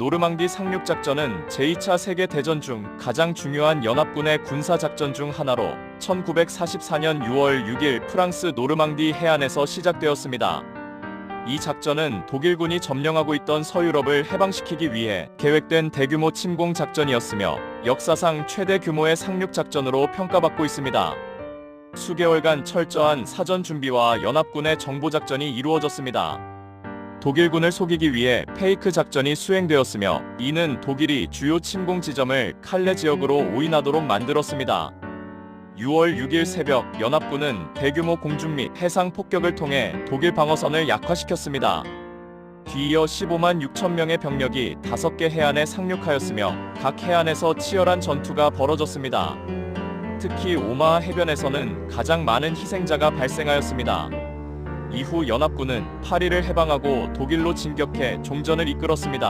노르망디 상륙작전은 제2차 세계대전 중 가장 중요한 연합군의 군사작전 중 하나로 1944년 6월 6일 프랑스 노르망디 해안에서 시작되었습니다. 이 작전은 독일군이 점령하고 있던 서유럽을 해방시키기 위해 계획된 대규모 침공 작전이었으며 역사상 최대 규모의 상륙 작전으로 평가받고 있습니다. 수개월간 철저한 사전 준비와 연합군의 정보 작전이 이루어졌습니다. 독일군을 속이기 위해 페이크 작전이 수행되었으며 이는 독일이 주요 침공 지점을 칼레 지역으로 오인하도록 만들었습니다. 6월 6일 새벽 연합군은 대규모 공중 및 해상 폭격을 통해 독일 방어선을 약화시켰습니다. 뒤이어 15만 6천 명의 병력이 5개 해안에 상륙하였으며 각 해안에서 치열한 전투가 벌어졌습니다. 특히 오마하 해변에서는 가장 많은 희생자가 발생하였습니다. 이후 연합군은 파리를 해방하고 독일로 진격해 종전을 이끌었습니다.